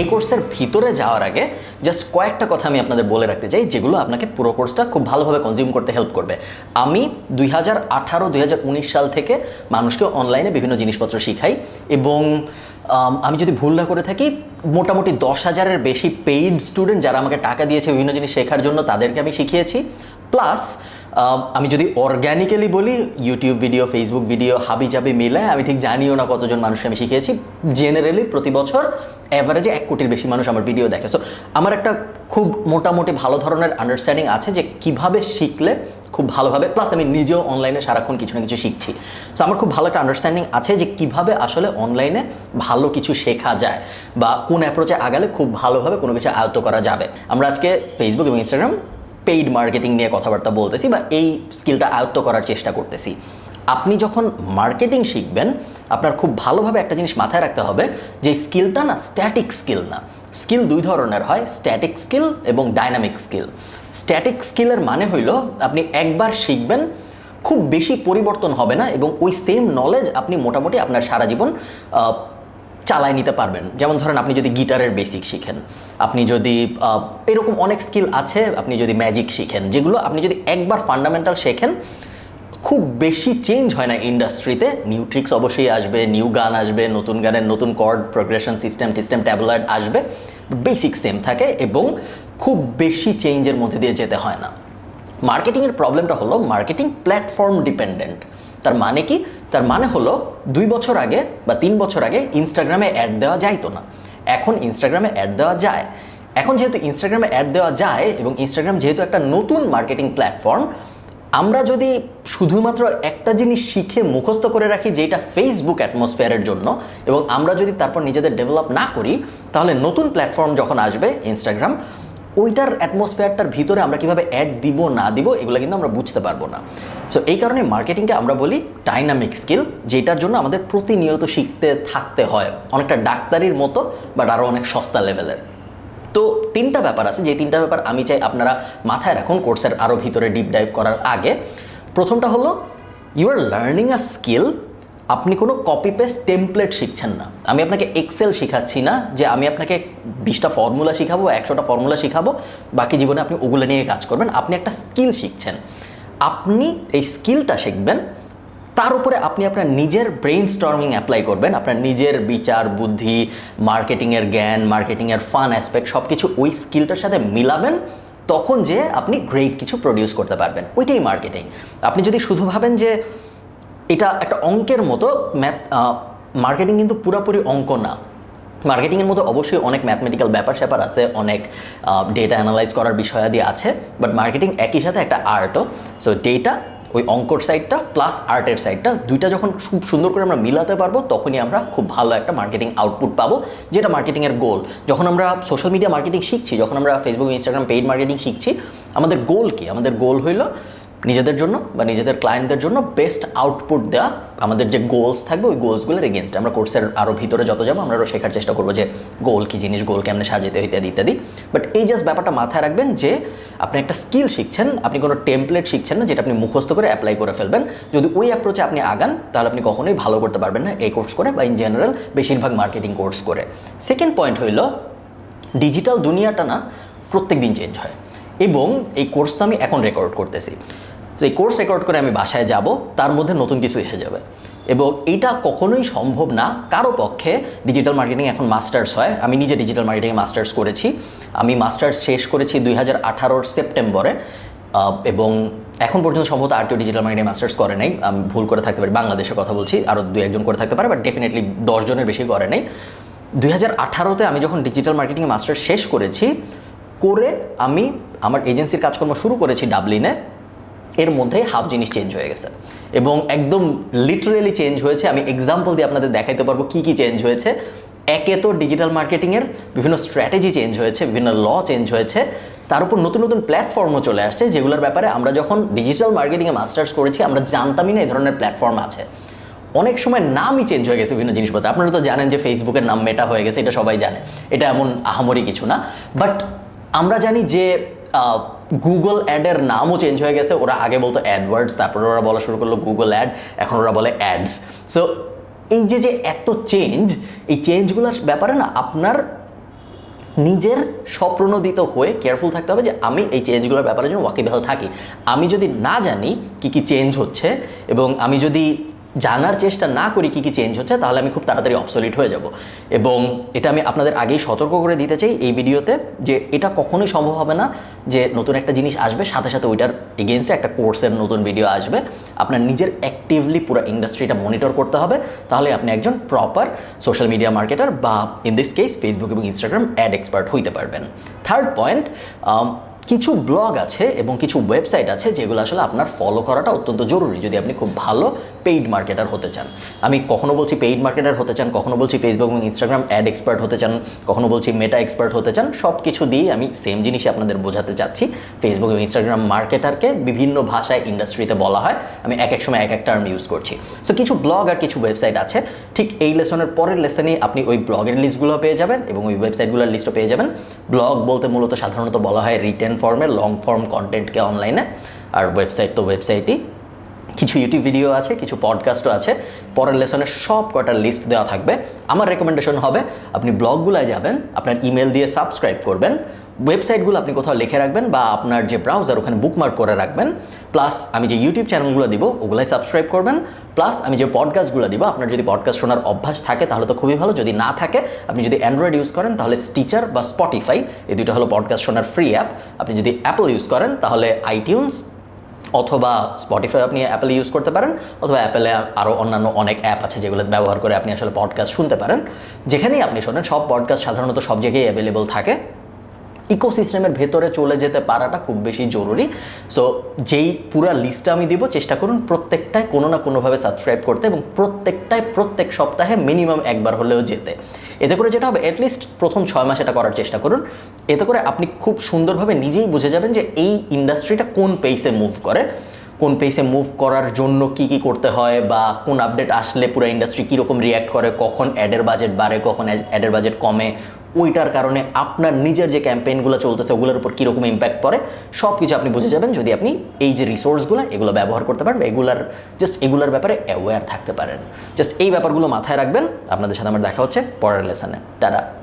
এই কোর্সের ভিতরে যাওয়ার আগে জাস্ট কয়েকটা কথা আমি আপনাদের বলে রাখতে চাই, যেগুলো আপনাকে পুরো কোর্সটা খুব ভালোভাবে কনজিউম করতে হেল্প করবে। আমি দুই হাজার আঠারো, দুই সাল থেকে মানুষকে অনলাইনে বিভিন্ন জিনিসপত্র শিখাই এবং, আমি যদি ভুল না করে থাকি, মোটামুটি দশ হাজারের বেশি পেইড স্টুডেন্ট যারা আমাকে টাকা দিয়েছে বিভিন্ন জিনিস শেখার জন্য তাদেরকে আমি শিখিয়েছি। প্লাস আমি যদি অর্গ্যানিক্যালি বলি ইউটিউব ভিডিও ফেসবুক ভিডিও হাবি জাবি মিলে আমি ঠিক জানিও না কতজন মানুষকে আমি শিখিয়েছি। জেনারেলি প্রতি বছর অ্যাভারেজে এক কোটির বেশি মানুষ আমার ভিডিও দেখে। সো আমার একটা খুব মোটামুটি ভালো ধরনের আন্ডারস্ট্যান্ডিং আছে যে কীভাবে শিখলে খুব ভালোভাবে প্লাস আমি নিজেও অনলাইনে সারাক্ষণ কিছু না কিছু শিখছি। সো আমার খুব ভালো একটা আন্ডারস্ট্যান্ডিং আছে যে কীভাবে আসলে অনলাইনে ভালো কিছু শেখা যায় বা কোন অ্যাপ্রোচে আগালে খুব ভালোভাবে কোনো কিছু আয়ত্ত করা যাবে। আমরা আজকে ফেসবুক এবং ইনস্টাগ্রাম পেইড মার্কেটিং নিয়ে কথাবার্তা বলতেছি বা এই স্কিলটা আয়ত্ত করার চেষ্টা করতেছি। আপনি যখন মার্কেটিং শিখবেন, আপনার খুব ভালোভাবে একটা জিনিস মাথায় রাখতে হবে যে স্কিলটা না স্ট্যাটিক স্কিল না। স্কিল দুই ধরনের হয় স্ট্যাটিক স্কিল এবং ডাইনামিক স্কিল স্ট্যাটিক স্কিলের মানে হইল আপনি একবার শিখবেন, খুব বেশি পরিবর্তন হবে না এবং ওই সেম নলেজ আপনি মোটামুটি আপনার সারা জীবন চালায় নিতে পারবেন। যেমন ধরেন আপনি যদি গিটারের বেসিক শিখেন, আপনি যদি এরকম অনেক স্কিল আছে, আপনি যদি ম্যাজিক শিখেন, যেগুলো আপনি যদি একবার ফান্ডামেন্টাল শেখেন, খুব বেশি চেঞ্জ হয় না ইন্ডাস্ট্রিতে নিউ ট্রিক্স অবশ্যই আসবে নিউ গান আসবে, নতুন গানের নতুন কর্ড প্রোগ্রেশন সিস্টেম টিস্টেম ট্যাবলেট আসবে। বেসিক সেম থাকে এবং খুব বেশি চেঞ্জের মধ্যে দিয়ে যেতে হয় না। মার্কেটিংয়ের প্রবলেমটা হলো মার্কেটিং প্ল্যাটফর্ম ডিপেন্ডেন্ট তার মানে কি? তার মানে হলো দুই বছর আগে বা তিন বছর আগে ইনস্টাগ্রামে অ্যাড দেওয়া যাইতো না। এখন ইনস্টাগ্রামে অ্যাড দেওয়া যায়। এখন যেহেতু ইনস্টাগ্রামে অ্যাড দেওয়া যায় এবং ইনস্টাগ্রাম যেহেতু একটা নতুন মার্কেটিং প্ল্যাটফর্ম আমরা যদি শুধুমাত্র একটা জিনিস শিখে মুখস্থ করে রাখি যেটা ফেসবুক অ্যাটমসফিয়ারের জন্য এবং আমরা যদি তারপর নিজেদের ডেভেলপ না করি, তাহলে নতুন প্ল্যাটফর্ম যখন আসবে ইনস্টাগ্রাম ওইটার অ্যাটমসফিয়ারটার ভিতরে আমরা কীভাবে অ্যাড দিব, না দিব, এগুলো কিন্তু আমরা বুঝতে পারব না। সো এই কারণে মার্কেটিংকে আমরা বলি ডাইনামিক স্কিল যেটার জন্য আমাদের প্রতিনিয়ত শিখতে, থাকতে হয়। অনেকটা ডাক্তারির মতো বাট আরও অনেক সস্তা লেভেলের তো তিনটা ব্যাপার আছে যে তিনটা ব্যাপার আমি চাই আপনারা মাথায় রাখুন কোর্সের আরও ভিতরে ডিপ ডাইভ করার আগে। প্রথমটা হলো you are learning a skill আপনি কোনো কপি পেস্ট টেমপ্লেট শিখছেন না। আমি আপনাকে এক্সেল শেখাচ্ছি না যে আমি আপনাকে বিশটা ফর্মুলা শিখাবো, একশোটা ফর্মুলা শিখাবো, বাকি জীবনে আপনি ওগুলো নিয়ে কাজ করবেন। আপনি একটা স্কিল শিখছেন। আপনি এই স্কিলটা শিখবেন, তার উপরে আপনি আপনার নিজের ব্রেইন স্টর্মিং অ্যাপ্লাই করবেন। আপনার নিজের বিচার, বুদ্ধি মার্কেটিংয়ের জ্ঞান মার্কেটিংয়ের ফান অ্যাসপেক্ট সব কিছু ওই স্কিলটার সাথে মিলাবেন, তখন যে আপনি গ্রেট কিছু প্রডিউস করতে পারবেন। ওইটাই মার্কেটিং আপনি যদি শুধু ভাবেন যে এটা একটা অঙ্কের মতো ম্যাথ মার্কেটিং কিন্তু পুরোপুরি অঙ্ক না। মার্কেটিংয়ের মধ্যে অবশ্যই অনেক ম্যাথমেটিক্যাল ব্যাপার স্যাপার আছে, অনেক ডেটা অ্যানালাইজ করার বিষয়াদি আছে বাট মার্কেটিং একই সাথে একটা আর্টও সো ডেটা ওই অঙ্কর সাইডটা প্লাস আর্টের সাইডটা দুইটা যখন খুব সুন্দর করে আমরা মিলাতে পারব, তখনই আমরা খুব ভালো একটা মার্কেটিং আউটপুট পাবো, যেটা মার্কেটিংয়ের গোল যখন আমরা সোশ্যাল মিডিয়া মার্কেটিং শিখছি, যখন আমরা ফেসবুক ইনস্টাগ্রাম পেইড মার্কেটিং শিখছি, আমাদের গোল কি? আমাদের গোল হইল নিজেদের জন্য বা নিজেদের ক্লায়েন্টদের জন্য বেস্ট আউটপুট দেওয়া আমাদের যে গোলস থাকবে, ওই গোলসগুলোর এগেনস্ট আমরা কোর্সের আরও ভিতরে যত যাব, আমরা আরও শেখার চেষ্টা করব যে গোল কী জিনিস গোল কেমনে সাজাতে ইত্যাদি ইত্যাদি। বাট এই জাস্ট ব্যাপারটা মাথায় রাখবেন যে আপনি একটা স্কিল শিখছেন, আপনি কোনো টেমপ্লেট শিখছেন না, যেটা আপনি মুখস্থ করে অ্যাপ্লাই করে ফেলবেন। যদি ওই অ্যাপ্রোচে আপনি আগান, তাহলে আপনি কখনোই ভালো করতে পারবেন না এই কোর্স করে বা ইন জেনারেল বেশিরভাগ মার্কেটিং কোর্স করে। সেকেন্ড পয়েন্ট হইল ডিজিটাল দুনিয়াটা না প্রত্যেক দিন চেঞ্জ হয়। এবং এই কোর্স তো আমি এখন রেকর্ড করতেছি। তো এই কোর্স রেকর্ড করে আমি বাসায় যাব, তার মধ্যে নতুন কিছু এসে যাবে। এবং এটা কখনোই সম্ভব না, কারও পক্ষে ডিজিটাল মার্কেটিং এখন মাস্টার্স হয়। আমি নিজে ডিজিটাল মার্কেটিংয়ে মাস্টার্স করেছি। আমি মাস্টার্স শেষ করেছি দুই হাজার সেপ্টেম্বরে এবং এখন পর্যন্ত সম্ভবত আরটিও ডিজিটাল মার্কেটিং মাস্টার্স করে নাই। আমি ভুল করে থাকতে পারি, বাংলাদেশের কথা বলছি আরও দু একজন করে থাকতে পারে বাট ডেফিনেটলি দশজনের বেশি করে নাই। দুই হাজার আঠারোতে আমি যখন ডিজিটাল মার্কেটিং মাস্টার্স শেষ করেছি, করে আমি আমার এজেন্সির কাজকর্ম শুরু করেছি ডাবলিনে এর মধ্যে হাফ জিনিস চেঞ্জ হয়ে গেছে। এবং একদম লিটারেলি চেঞ্জ হয়েছে। আমি এক্সাম্পল দিয়ে আপনাদের দেখাইতে পারব কী কী চেঞ্জ হয়েছে। একে তো ডিজিটাল মার্কেটিংয়ের বিভিন্ন স্ট্র্যাটেজি চেঞ্জ হয়েছে, বিভিন্ন ল চেঞ্জ হয়েছে। তার উপর নতুন নতুন প্ল্যাটফর্মও চলে আসছে, যেগুলোর ব্যাপারে আমরা যখন ডিজিটাল মার্কেটিংয়ে মাস্টার্স করেছি, আমরা জানতামই না এই ধরনের প্ল্যাটফর্ম আছে। অনেক সময় নামই চেঞ্জ হয়ে গেছে বিভিন্ন জিনিসপত্র। আপনারা তো জানেন যে ফেসবুকের নাম মেটা হয়ে গেছে, এটা সবাই জানে। এটা এমন আহামরি কিছু না। বাট আমরা জানি যে গুগল অ্যাডের নামও চেঞ্জ হয়ে গেছে। ওরা আগে বলতো অ্যাডওয়ার্ডস তারপরে ওরা বলা শুরু করল গুগল অ্যাড এখন ওরা বলে অ্যাডস সো এই যে যে এত চেঞ্জ এই চেঞ্জগুলোর ব্যাপারে না আপনার নিজের স্বপ্রণোদিত হয়ে কেয়ারফুল থাকতে হবে যে আমি এই চেঞ্জগুলোর ব্যাপারে যেন ওয়াকিবহাল থাকি। আমি যদি না জানি কি কি চেঞ্জ হচ্ছে এবং আমি যদি জানার চেষ্টা না করি কি কি চেঞ্জ হচ্ছে, তাহলে আমি খুব তাড়াতাড়ি অবসলিট হয়ে যাব। এবং এটা আমি আপনাদের আগেই সতর্ক করে দিতে চাই এই ভিডিওতে, যে এটা কখনোই সম্ভব হবে না যে নতুন একটা জিনিস আসবে, সাথে সাথে ওইটার এগেনস্টে একটা কোর্সের নতুন ভিডিও আসবে। আপনার নিজের অ্যাক্টিভলি পুরো ইন্ডাস্ট্রিটা মনিটর করতে হবে, তাহলে আপনি একজন প্রপার সোশ্যাল মিডিয়া মার্কেটার বা ইন দিস কেস ফেসবুক এবং ইনস্টাগ্রাম অ্যাড এক্সপার্ট হইতে পারবেন। থার্ড পয়েন্ট কিছু ব্লগ আছে এবং কিছু ওয়েবসাইট আছে যেগুলো আসলে আপনার ফলো করাটা অত্যন্ত জরুরি যদি আপনি খুব ভালো পেইড মার্কেটার হতে চান। আমি কখনো বলছি পেইড মার্কেটার হতে চান, কখনো বলছি ফেসবুক এবং ইনস্টাগ্রাম অ্যাড এক্সপার্ট হতে চান, কখনো বলছি মেটা এক্সপার্ট হতে চান সব কিছু দিয়ে আমি সেম জিনিসই আপনাদের বোঝাতে চাচ্ছি। ফেসবুক এবং ইনস্টাগ্রাম মার্কেটারকে বিভিন্ন ভাষায় ইন্ডাস্ট্রিতে বলা হয়। আমি এক এক সময় এক এক টার্ম ইউজ করছি। সো কিছু ব্লগ আর কিছু ওয়েবসাইট আছে ঠিক এই লেসনের পরের লেসনে আপনি ওই ব্লগের লিস্টগুলো পেয়ে যাবেন এবং ওই ওয়েবসাইটগুলোর লিস্টও পেয়ে যাবেন। ব্লগ বলতে মূলত সাধারণত বলা হয় রিটেন ফর্মের লং ফর্ম কন্টেন্টকে অনলাইনে আর ওয়েবসাইট তো ওয়েবসাইটই কিছু ইউটিউব ভিডিও আছে, কিছু পডকাস্টও আছে। পরের লেসনের সব কটার লিস্ট দেওয়া থাকবে। আমার রেকমেন্ডেশন হবে, আপনি ব্লগগুলোয় যাবেন, আপনার ইমেল দিয়ে সাবস্ক্রাইব করবেন। ওয়েবসাইটগুলো আপনি কোথাও লিখে রাখবেন বা আপনার যে ব্রাউজার ওখানে বুকমার্ক করে রাখবেন প্লাস আমি যে ইউটিউব চ্যানেলগুলো দিব, ওগুলাই সাবস্ক্রাইব করবেন প্লাস আমি যে পডকাস্টগুলো দিব, আপনার যদি পডকাস্ট শোনার অভ্যাস থাকে তাহলে তো খুবই ভালো, যদি না থাকে, আপনি যদি অ্যান্ড্রয়েড ইউজ করেন তাহলে স্টিচার বা স্পটিফাই এই দুটো হলো পডকাস্ট শোনার ফ্রি অ্যাপ আপনি যদি অ্যাপল ইউজ করেন তাহলে আইটিউন্স অথবা স্পটিফাই আপনি অ্যাপেল ইউজ করতে পারেন, অথবা অ্যাপেলে আরও অন্যান্য অনেক অ্যাপ আছে যেগুলো ব্যবহার করে আপনি আসলে পডকাস্ট শুনতে পারেন। যেখানেই আপনি শোনেন, সব পডকাস্ট সাধারণত সব জায়গায় অ্যাভেলেবল থাকে। ইকোসিস্টেমের ভেতরে চলে যেতে পারাটা খুব বেশি জরুরি। সো যেই পুরা লিস্টটা আমি দিব, চেষ্টা করুন প্রত্যেকটায় কোনো না কোনোভাবে সাবস্ক্রাইব করতে এবং প্রত্যেকটায় প্রত্যেক সপ্তাহে মিনিমাম একবার হলেও যেতে। এতে করে যেটা হবে অ্যাটলিস্ট প্রথম ছয় মাস এটা করার চেষ্টা করুন। এতে করে আপনি খুব সুন্দরভাবে নিজেই বুঝে যাবেন যে এই ইন্ডাস্ট্রিটা কোন পেসে মুভ করে। কোন পেসে মুভ করার জন্য কি কি করতে হয় বা কোন আপডেট আসলে পুরো ইন্ডাস্ট্রি কীরকম রিয়্যাক্ট করে, কখন অ্যাডের বাজেট বাড়ে, কখন অ্যাডের বাজেট কমে ওইটার কারণে আপনার নিজের যে ক্যাম্পেইনগুলো চলতেছে, ওগুলোর উপর কীরকম ইম্প্যাক্ট পড়ে সব কিছু আপনি বুঝে যাবেন যদি আপনি এই যে রিসোর্সগুলো এগুলো ব্যবহার করতে পারেন এগুলার জাস্ট এগুলোর ব্যাপারে অ্যাওয়্যার থাকতে পারেন। জাস্ট এই ব্যাপারগুলো মাথায় রাখবেন। আপনাদের সাথে আমার দেখা হচ্ছে পরের লেসনে টাটা।